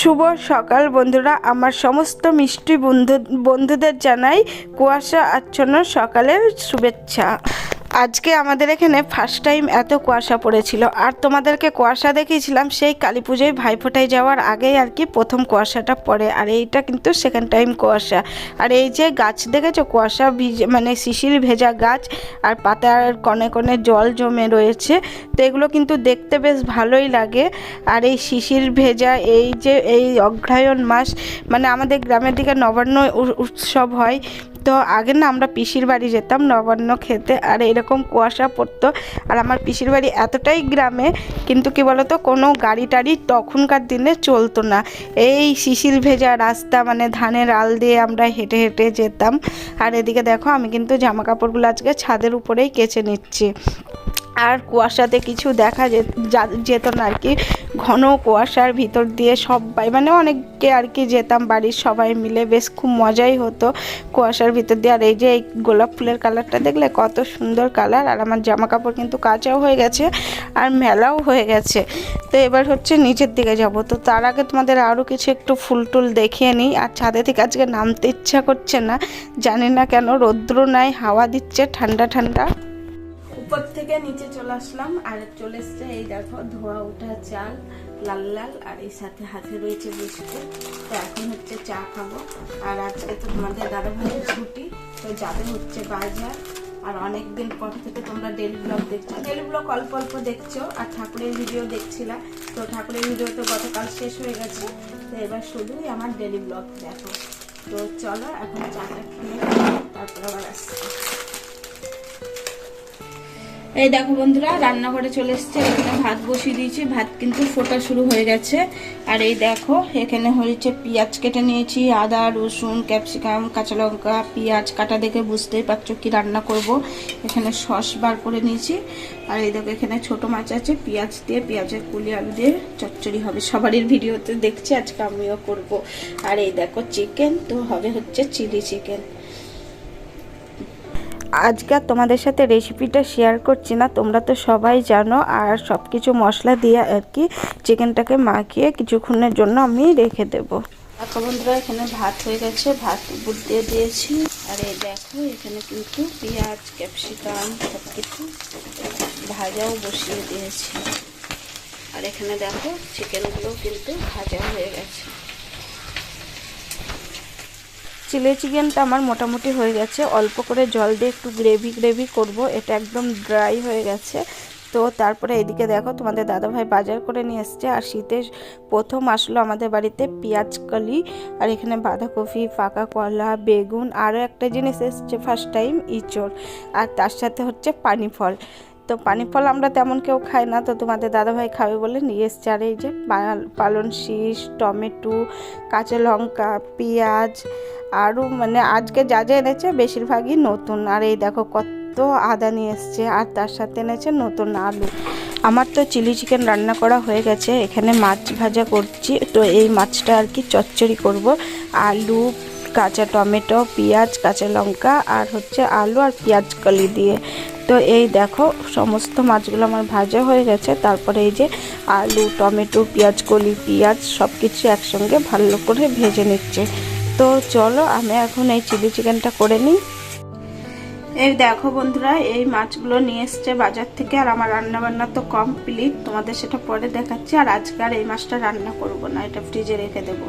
শুভ সকাল বন্ধুরা। আমার সমস্ত মিষ্টি বন্ধু বন্ধুদের জানাই কুয়াশা আচ্ছন্ন সকালের শুভেচ্ছা। আজকে আমাদের এখানে ফার্স্ট টাইম এত কুয়াশা পড়েছিল। আর তোমাদেরকে কুয়াশা দেখিয়েছিলাম, সেই কালী পুজোয় ভাইফোঁটায় যাওয়ার আগেই আর কি প্রথম কুয়াশাটা পড়ে। আর এইটা কিন্তু সেকেন্ড টাইম কুয়াশা। আর এই যে গাছ দেখেছ, কুয়াশা ভিজে মানে শিশির ভেজা গাছ, আর পাতার কনে কনে জল জমে রয়েছে। তো এগুলো কিন্তু দেখতে বেশ ভালোই লাগে। আর এই শিশির ভেজা, এই যে এই অগ্রহায়ণ মাস মানে আমাদের গ্রামের দিকে নবান্ন উৎসব হয়। তো আগে না আমরা পিসির বাড়ি যেতাম, নবান্ন খেতে, আর এরকম কুয়াশা পড়তো। আর আমার পিসির বাড়ি এতটাই গ্রামে, কিন্তু কি বলতো, কোনো গাড়ি টাড়ি তখনকার দিনে চলতো না। এই শিশির ভেজা রাস্তা মানে ধানের আল দিয়ে আমরা হেঁটে হেঁটে যেতাম। আর এদিকে দেখো, আমি কিন্তু জামা কাপড়গুলো আজকে ছাদের উপরেই কেচে নিচ্ছি। আর কুয়াশাতে কিছু দেখা যেত না আর কি। ঘন কুয়াশার ভিতর দিয়ে সবাই মানে অনেককে আর কি যেতাম, বাড়ির সবাই মিলে। বেশ খুব মজাই হতো কুয়াশার ভিতর দিয়ে। আর এই যে এই গোলাপ ফুলের কালারটা দেখলে কত সুন্দর কালার। আর আমার জামা কাপড় কিন্তু কাঁচাও হয়ে গেছে আর মেলাও হয়ে গেছে। তো এবার হচ্ছে নিচের দিকে যাব। তো তার আগে তোমাদের আরও কিছু একটু ফুল টুল দেখিয়ে নিই। আর ছাদে থেকে আজকে নামতে ইচ্ছা করছে না। জানি না কেন রৌদ্র নাই, হাওয়া দিচ্ছে, ঠান্ডা ঠান্ডা। উপর থেকে নিচে চলে আসলাম, আর চলে এসছে এই দেখো ধোয়া ওঠা চাল, লাল লাল, আর এই সাথে হাতে রয়েছে বিস্কুট। তো এখন হচ্ছে চা খাব। আর আজকে তো তোমাদের দাদা ভাইয়ের ছুটি, তো যাবে হচ্ছে বাজার। আর অনেক দিন পর থেকে তোমরা ডেলি ব্লগ দেখছ। ডেলি ব্লগ অল্প অল্প দেখছ, আর ঠাকুরের ভিডিও দেখছিলা। তো ঠাকুরের ভিডিও তো গতকাল শেষ হয়ে গেছে। তো এবার শুধুই আমার ডেলি ব্লগ দেখো। তো চলো এখন চাটা খেয়ে তারপর আবার আসছি। এই দেখো বন্ধুরা, রান্নাঘরে চলে এসছে। এখানে ভাত বসিয়ে দিয়েছি। ভাত কিন্তু ফোটা শুরু হয়ে গেছে। আর এই দেখো, এখানে হয়েছে পেঁয়াজ কেটে নিয়েছি, আদা, রসুন, ক্যাপসিকাম, কাঁচা লঙ্কা, পেঁয়াজ কাটা দেখে বুঝতেই পারছ কি রান্না করব। এখানে সস বার করে নিয়েছি। আর এই দেখো, এখানে ছোট মাছ আছে, পেঁয়াজ দিয়ে, পেঁয়াজের কুলি আলু দিয়ে চচ্চড়ি হবে। সবারই ভিডিওতে দেখছি, আজকে আমিও করব। আর এই দেখো, চিকেন, তো হবে হচ্ছে চিলি চিকেন। আজকে তোমাদের সাথে রেসিপিটা শেয়ার করছি না। তোমরা তো সবাই জানো, আর সব কিছু মশলা দিয়ে আর কি চিকেনটাকে মাখিয়ে কিছুক্ষণের জন্য আমি রেখে দেব। দেখো বন্ধুরা, এখানে ভাত হয়ে গেছে। ভাত দিয়ে দিয়েছি। আর এই দেখো, এখানে কিন্তু পেঁয়াজ ক্যাপসিকাম সব কিছু ভাজাও বসিয়ে দিয়েছি। আর এখানে দেখো চিকেনগুলো কিন্তু ভাজা হয়ে গেছে। চিলি চিকেনটা আমার মোটামুটি হয়ে গেছে। অল্প করে জল দিয়ে একটু গ্রেভি গ্রেভি করব। এটা একদম ড্রাই হয়ে গেছে। তো তারপরে এদিকে দেখো, তোমাদের দাদাভাই বাজার করে নিয়ে এসছে। আর শীতের প্রথম আসলো আমাদের বাড়িতে পেঁয়াজ কলি। আর এখানে বাঁধাকপি, পাকা কলা, বেগুন, আরও একটা জিনিস এসছে ফার্স্ট টাইম ইঁচড়। আর তার সাথে হচ্ছে পানি ফল তো পানি ফল আমরা তেমন কেউ খাই না, তো তোমাদের দাদাভাই খাবে বলে নিয়ে এসছে। আর এই যে পালন শীষ, টমেটো, কাঁচা লঙ্কা, পেঁয়াজ, আরও মানে আজকে যা যা এনেছে বেশিরভাগই নতুন। আর এই দেখো কত আদা নিয়ে এসছে, আর তার সাথে এনেছে নতুন আলু। আমার তো চিলি চিকেন রান্না করা হয়ে গেছে, এখানে মাছ ভাজা করছি। তো এই মাছটা আর কি চচ্চড়ি করব। আলু, কাঁচা টমেটো, পেঁয়াজ, কাঁচা লঙ্কা, আর হচ্ছে আলু আর পেঁয়াজ কলি দিয়ে। তো এই দেখো, সমস্ত মাছগুলো আমার ভাজা হয়ে গেছে। তারপরে এই যে আলু, টমেটো, পেঁয়াজ, কলি, পেঁয়াজ সব কিছু একসঙ্গে ভালো করে ভেজে নিচ্ছে। তো চলো আমি এখন এই চিলি চিকেনটা করে নিই। এই দেখো বন্ধুরা, এই মাছগুলো নিয়ে এসছে বাজার থেকে আর আমার রান্না বান্না তো কমপ্লিট। তোমাদের সেটা পরে দেখাচ্ছি। আর আজকে আর এই মাছটা রান্না করব না, এটা ফ্রিজে রেখে দেব।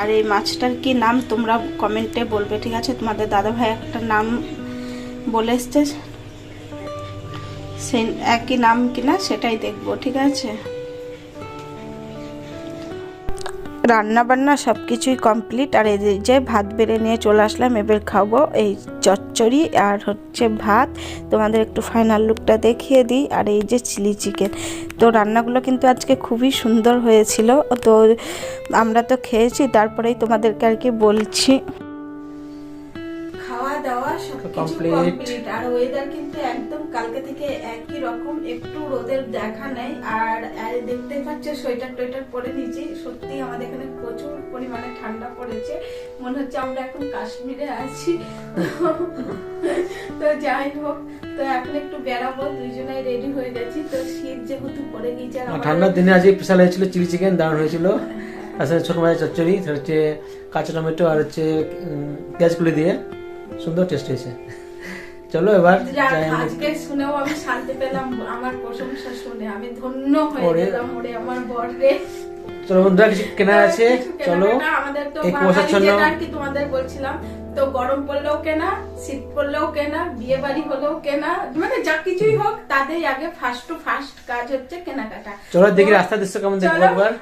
আর এই মাছটার কি নাম তোমরা কমেন্টে বলবে, ঠিক আছে? তোমাদের দাদা ভাই একটা নাম বলে এসছে। সেই একই নাম কিনা সেটাই দেখব, ঠিক আছে? রান্না বান্না সব কিছুই কমপ্লিট আর এই যে- ভাত বেড়ে নিয়ে চলে আসলাম, এবার খাব এই চচ্চড়ি আর হচ্ছে ভাত। তোমাদের একটু ফাইনাল লুকটা দেখিয়ে দিই, আর এই যে চিলি চিকেন তো রান্নাগুলো কিন্তু আজকে খুবই সুন্দর হয়েছিল, তো আমরা তো খেয়েছি, তারপরেই তোমাদেরকে আর কি বলছি। দাওয়া সবকিছু কমপ্লিট আর ওয়েদার কিন্তু একদম কালকে থেকে একই রকম একটু রোদের দেখা নেই। আর দেখতেই পাচ্ছ সোয়েটার টোয়েটার পরে নিয়েছি সত্যি আমাদের এখানে প্রচুর পরিমাণে ঠান্ডা পড়েছে। মনে হচ্ছে আমরা এখন কাশ্মীরে আছি। তো যাই হোক তো এখন একটু বেড়াবো দুইজনে রেডি হয়ে গেছি। তো শীত যেহেতু পড়ে গিয়েছে ঠান্ডার দিনে আজকে স্পেশাল হয়েছিল চিলি চিকেন দারুণ হয়েছিল। আসলে ছোট মাছের চচ্চড়ি সেটা হচ্ছে কাঁচা টমেটো আর হচ্ছে পেঁয়াজগুলি দিয়ে। সুন্দর টেস্ট হয়েছে। চলো এবার আজকে শুনেও আমি শান্তি পেলাম আমার প্রশংসা শুনে। আমি ধন্য হয়ে গেলাম ওরে আমার বরে চলো বন্ধুরা কিছু কেনা আছে? চলো। জন্য। আর কি তোমাদের বলছিলাম তো গরম পড়লেও কেনা শীত পড়লেও কেনা বিয়ে বাড়ি হলেও কেনা মানে যা কিছুই হোক তাদের আগে ফার্স্ট টু ফার্স্ট কাজ হচ্ছে কেনাকাটা। চলো দেখি রাস্তার দৃশ্য কেমন দেখব একবার।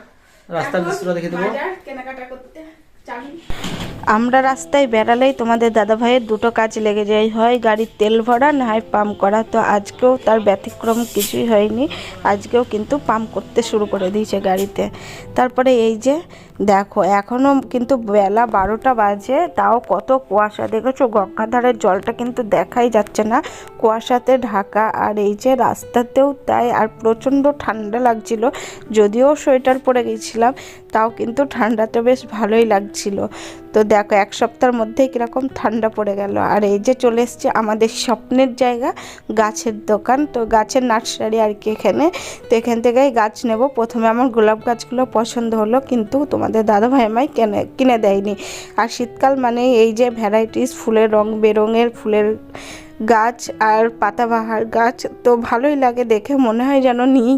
রাস্তার দৃশ্যটা দেখে দেবো। কেনাকাটা করতে। চালু। আমরা রাস্তায় বেড়ালেই তোমাদের দাদা ভাইয়ের দুটো কাজ লেগে যায়। হয় গাড়ির তেল ভরা, না হয় পাম্প করা। তো আজকেও তার ব্যতিক্রম কিছুই হয়নি। আজকেও কিন্তু পাম্প করতে শুরু করে দিয়েছে গাড়িতে। তারপরে এই যে, দেখো এখনও কিন্তু বেলা বারোটা বাজে। তাও কত কুয়াশা। দেখেছ, গঙ্গাধারের জলটা কিন্তু দেখাই যাচ্ছে না। কুয়াশাতে ঢাকা। আর এই যে, রাস্তাতেও তাই। আর প্রচণ্ড ঠান্ডা লাগছিল। যদিও সোয়েটার পরে গেছিলাম, তাও কিন্তু ঠান্ডাতে বেশ ভালোই লাগছিল। তো দেখো, এক সপ্তাহের মধ্যেই কীরকম ঠান্ডা পড়ে গেল। আর এই যে চলে এসছে আমাদের স্বপ্নের জায়গা, গাছের দোকান। তো গাছের নার্সারি আর কি এখানে। তো এখান থেকেই গাছ নেব। প্রথমে আমার গোলাপ গাছগুলো পছন্দ হলো, কিন্তু তোমাদের দাদা ভাই মাই কেনে, কিনে দেয়নি। আর শীতকাল মানে এই যে ভ্যারাইটিস ফুলের রং, বেরঙের ফুলের গাছ আর পাতাবাহার গাছ তো ভালোই লাগে দেখে, মনে হয় যেন নিই।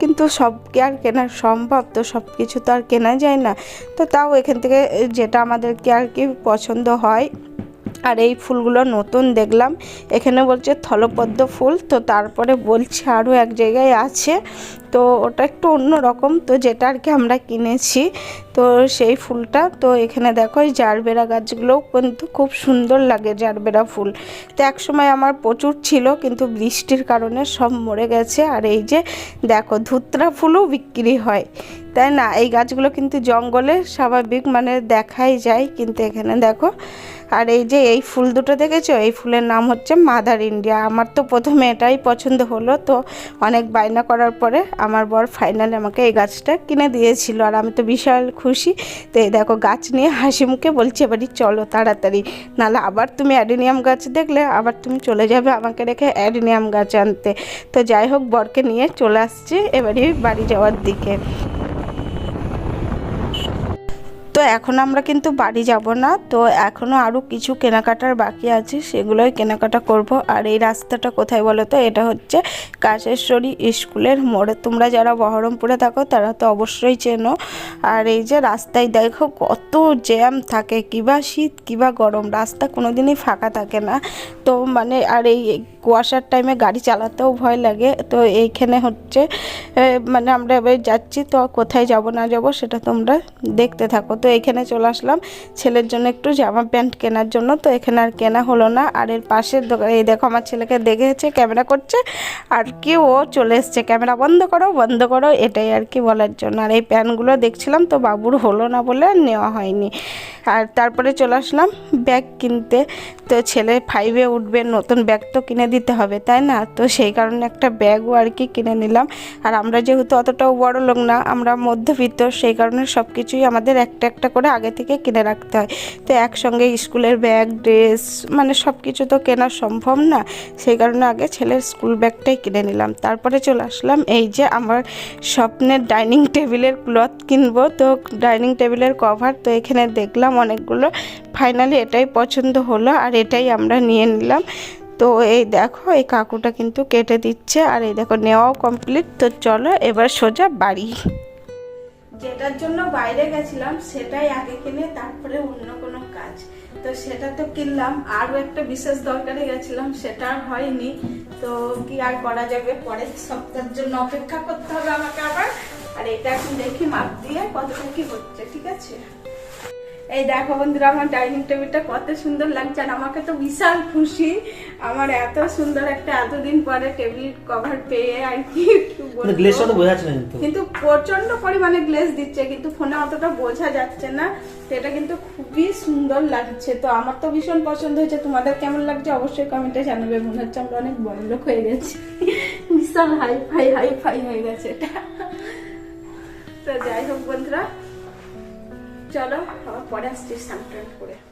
কিন্তু সবকে আর কেনা সম্ভব? তো সব কিছু তো আর কেনা যায় না। তো তাও এখান থেকে যেটা আমাদেরকে আর কি পছন্দ হয় আর এই ফুলগুলো নতুন দেখলাম। এখানে বলছে থলপদ্ম ফুল, তো তারপরে বলছে আরও এক জায়গায় আছে। তো ওটা একটু অন্য রকম, তো যেটা আর কি আমরা কিনেছি, তো সেই ফুলটা। তো এখানে দেখো এই জারবেরা গাছগুলোও কিন্তু খুব সুন্দর লাগে জারবেরা ফুল। তো এক সময় আমার প্রচুর ছিল, কিন্তু বৃষ্টির কারণে সব মরে গেছে। আর এই যে দেখো ধুতরা ফুলও বিক্রি হয়। তাই না? এই গাছগুলো কিন্তু জঙ্গলে স্বাভাবিক মানে দেখাই যায়, কিন্তু এখানে দেখো আর এই যে এই ফুল দুটো দেখেছ? এই ফুলের নাম হচ্ছে মাদার ইন্ডিয়া। আমার তো প্রথমে এটাই পছন্দ হলো, তো অনেক বায়না করার পরে আমার বর ফাইনালি আমাকে এই গাছটা কিনে দিয়েছিল। আর আমি তো বিশাল খুশি। তো এই দেখো, গাছ নিয়ে হাসি মুখে বলছে, এবারই চলো তাড়াতাড়ি। নাহলে আবার তুমি অ্যাডিনিয়াম গাছ দেখলে, আবার তুমি চলে যাবে আমাকে রেখে অ্যাডিনিয়াম গাছ আনতে। তো যাই হোক, বরকে নিয়ে চলে আসছি এবারই বাড়ি যাওয়ার দিকে। তো এখন আমরা কিন্তু বাড়ি যাব না, তো এখনও আরও কিছু কেনাকাটার বাকি আছে, সেগুলোই কেনাকাটা করব। আর এই রাস্তাটা কোথায় বলো তো? এটা হচ্ছে কাশেশ্বরী স্কুলের মোড়ে। তোমরা যারা বহরমপুরে থাকো, তারা তো অবশ্যই চেনো। আর এই যে রাস্তায় দেখো কত জ্যাম থাকে কিবা শীত কিবা গরম। রাস্তা কোনোদিনই ফাঁকা থাকে না। তো মানে আর এই কুয়াশার টাইমে গাড়ি চালাতেও ভয় লাগে। তো এইখানে হচ্ছে মানে আমরা এবার যাচ্ছি, তো কোথায় যাব না যাব সেটা তোমরা দেখতে থাকো। তো এখানে চলে আসলাম, ছেলের জন্য একটু জামা প্যান্ট কেনার জন্য। তো এখানে আর কেনা হলো না। আর এর পাশের দোকান এই দেখো আমার ছেলেকে দেখেছে, ক্যামেরা করছে। আর কি ও চলে এসছে, ক্যামেরা বন্ধ করো বন্ধ করো, এটাই আর কি বলার জন্য। আর এই প্যান্টগুলো দেখছিলাম, তো বাবুর হলো না বলে নেওয়া হয়নি। আর তারপরে চলে আসলাম ব্যাগ কিনতে। তো ছেলে ফাইভে উঠবে, নতুন ব্যাগ তো কিনে দিতে হবে, তাই না? তো সেই কারণে একটা ব্যাগও আর কি কিনে নিলাম। আর আমরা যেহেতু অতটাও বড় লোক না, আমরা মধ্যবিত্ত, সেই কারণে সব কিছুই আমাদের একটা একটা করে আগে থেকে কিনে রাখতে হয়। তো একসঙ্গে স্কুলের ব্যাগ ড্রেস মানে সব কিছু তো কেনা সম্ভব না। সেই কারণে আগে ছেলের স্কুল ব্যাগটাই কিনে নিলাম। তারপরে চলে আসলাম এই যে আমার স্বপ্নের ডাইনিং টেবিলের ক্লথ কিনবো। তো ডাইনিং টেবিলের কভার তো এখানে দেখলাম অনেকগুলো। ফাইনালি এটাই পছন্দ হলো, আর এটাই আমরা নিয়ে নিলাম। তো এই দেখো, এই কাকুটা কিন্তু কেটে দিচ্ছে। আর এই দেখো, নেওয়াও কমপ্লিট তো চলো এবার সোজা বাড়ি। যেটার জন্য বাইরে গেছিলাম, সেটাই আগে কিনে তারপরে অন্য কোনো কাজ। তো সেটা তো কিনলাম। আরও একটা বিশেষ দরকারে গেছিলাম, সেটা আর হয়নি। তো কি আর করা যাবে? পরের সপ্তাহের জন্য অপেক্ষা করতে হবে আমাকে আবার। আর এটা এখন দেখি, মাপ দিয়ে কতটা কি হচ্ছে, ঠিক আছে? এই দেখো বন্ধুরা আমার ডাইনিং টেবিলটা কত সুন্দর লাগছে আর আমাকে তো বিশাল খুশি। আমার এত সুন্দর একটা এতদিন পরে টেবিল কভার পেয়ে আর কি কি গ্লেসটা তো বোঝা যাচ্ছে না কিন্তু। প্রচণ্ড পরিমাণে গ্লেজ দিচ্ছে কিন্তু ফোনে অতটা বোঝা যাচ্ছে না। তো এটা কিন্তু খুবই সুন্দর লাগছে। তো আমার তো ভীষণ পছন্দ হয়েছে। তোমাদের কেমন লাগছে অবশ্যই কমেন্টে জানাবে। মনে হচ্ছে আমরা অনেক বড় লোক হয়ে গেছি। বিশাল হাই ফাই হাই ফাই হয়ে গেছে এটা। তো যাই হোক বন্ধুরা চলো আবার পরে আসছি স্নান করে।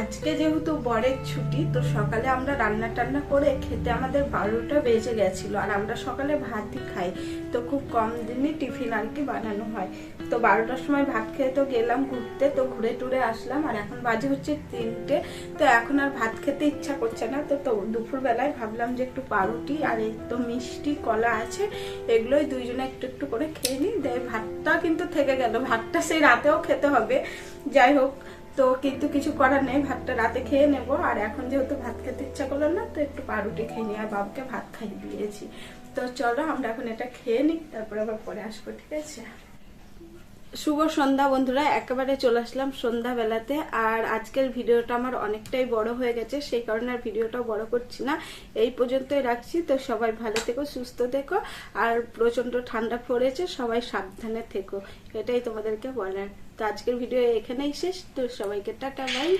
আজকে যেহেতু বরের ছুটি, তো সকালে আমরা রান্না টান্না করে খেতে আমাদের বারোটা বেজে গেছিল আর আমরা সকালে ভাতই খাই। তো খুব কম দিনই টিফিন আর কি বানানো হয়। তো বারোটার সময় ভাত খেয়ে তো গেলাম ঘুরতে, তো ঘুরে টুরে আসলাম আর এখন বাজে হচ্ছে তিনটে। তো এখন আর ভাত খেতে ইচ্ছা করছে না, তো তো দুপুরবেলায় ভাবলাম যে একটু পাউরুটি আর এই তো মিষ্টি, কলা আছে, এগুলোই দুইজনে একটু একটু করে খেয়ে নিই। দেয় ভাতটা কিন্তু থেকে গেল, ভাতটা সেই রাতেও খেতে হবে। যাই হোক তো কিন্তু কিছু করার নেই, ভাতটা রাতে খেয়ে নেব। আর এখন যেহেতু ভাত খেতে ইচ্ছা করল না, তো একটু পাউরুটি খেয়ে নিই আর বাবুকে ভাত খাইয়ে দিয়েছি। তো চলো আমরা এখন এটা খেয়ে নিই, তারপর আবার পরে আসব, ঠিক আছে? শুভ সন্ধ্যা বন্ধুরা, একেবারে চলে আসলাম সন্ধ্যাবেলাতে। আর আজকের ভিডিওটা আমার অনেকটাই বড় হয়ে গেছে, সেই কারণে আর ভিডিওটা বড় করছি না। এই পর্যন্তই রাখছি, তো সবাই ভালো থেকো, সুস্থ থেকো। আর প্রচণ্ড ঠান্ডা পড়েছে, সবাই সাবধানে থেকো। এটাই তোমাদেরকে বলার। আজকের ভিডিও এখানেই শেষ। তো সবাইকে টাটা বাই।